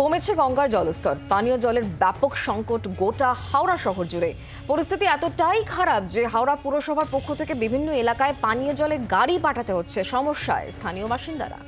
কমেছে গঙ্গার জলস্তর। পানীয় জলের ব্যাপক সংকট গোটা হাওড়া শহর জুড়ে। পরিস্থিতি এতটাই খারাপ যে হাওড়া পুরসভার পক্ষ থেকে বিভিন্ন এলাকায় পানীয় জলের গাড়ি পাঠাতে হচ্ছে। সমস্যায় স্থানীয় বাসিন্দারা।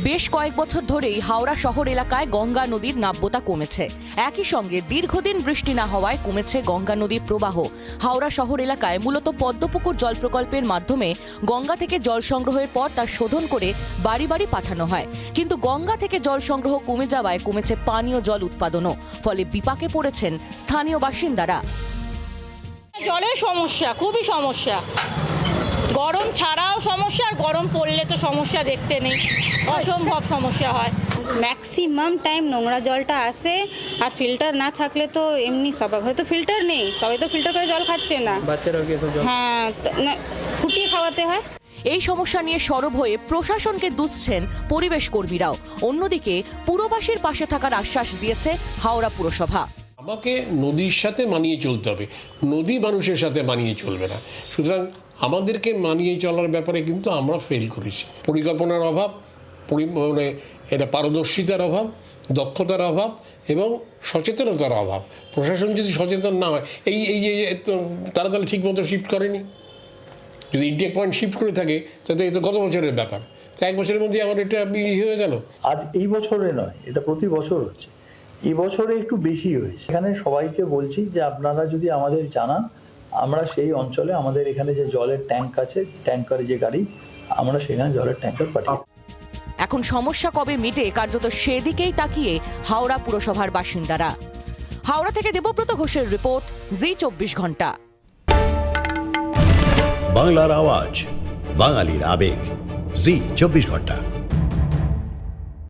বেশ কয়েক বছর ধরেই হাওড়া শহর এলাকায় গঙ্গা নদীর নাব্যতা কমেছে। একই সঙ্গে দীর্ঘদিন বৃষ্টি না হওয়ায় কমেছে গঙ্গা নদীর প্রবাহ। হাওড়া শহর এলাকায় মূলত পদ্মপুকুর জল প্রকল্পের মাধ্যমে গঙ্গা থেকে জল সংগ্রহের পর তা শোধন করে বাড়ি বাড়ি পাঠানো হয়। কিন্তু গঙ্গা থেকে জল সংগ্রহ কমে যাওয়ায় কমেছে পানীয় জল উৎপাদনও। ফলে বিপাকে পড়েছেন স্থানীয় বাসিন্দারা। জলের সমস্যা, খুবই সমস্যা। গরম ছাড়াও সমস্যা, আর গরম পড়লে সমস্যা দেখতে নেই। অসম্ভব সমস্যা হয়। ম্যাক্সিমাম টাইম নোংরা জলটা আসে আর ফিল্টার না থাকলে তো এমনি সবার ঘরে তো ফিল্টার নেই সবাই তো ফিল্টার করে জল খাচ্ছে না। হ্যাঁ না, ফুটিয়ে খাওয়াতে হয়। এই সমস্যা নিয়ে সরব হয়ে প্রশাসনকে দুষছেন পরিবেশ কর্মীরাও। অন্যদিকে পুরবাসীর পাশে থাকার আশ্বাস দিয়েছে হাওড়া পুরসভা। আমাকে নদীর সাথে মানিয়ে চলতে হবে। নদী মানুষের সাথে মানিয়ে চলবে না। সুতরাং আমাদেরকে মানিয়ে চলার ব্যাপারে কিন্তু আমরা ফেল করেছি। পরিকল্পনার অভাব মানে এটা পারদর্শিতার অভাব, দক্ষতার অভাব এবং সচেতনতার অভাব। প্রশাসন যদি সচেতন না হয়, এই এই যে তারা তাহলে ঠিক মতো শিফট করেনি। যদি ইন্টেক পয়েন্ট শিফট করে থাকে, তাহলে এ তো গত বছরের ব্যাপার। এক বছরের মধ্যে আমার এটা ই হয়ে গেল। আজ এই বছরে নয়, এটা প্রতি বছর হচ্ছে। এই বছরে একটু বেশি হয়েছে। এখানে সবাইকে বলছি যে আপনারা যদি আমাদের জানান আমরা সেই অঞ্চলে আমাদের এখানে যে জলের ট্যাঙ্ক আছে ট্যাঙ্কারে যে গাড়ি আমরা সেখানে জলের ট্যাঙ্কার পাঠাই এখন সমস্যা কবে মিটে কার্যত সেদিকেই তাকিয়ে হাওড়া পুরসভার বাসিন্দারা। হাওড়া থেকে দেবব্রত ঘোষের রিপোর্ট জি চব্বিশ ঘণ্টা। বাংলার আওয়াজ বাঙালির আবেগ জি চব্বিশ ঘণ্টা।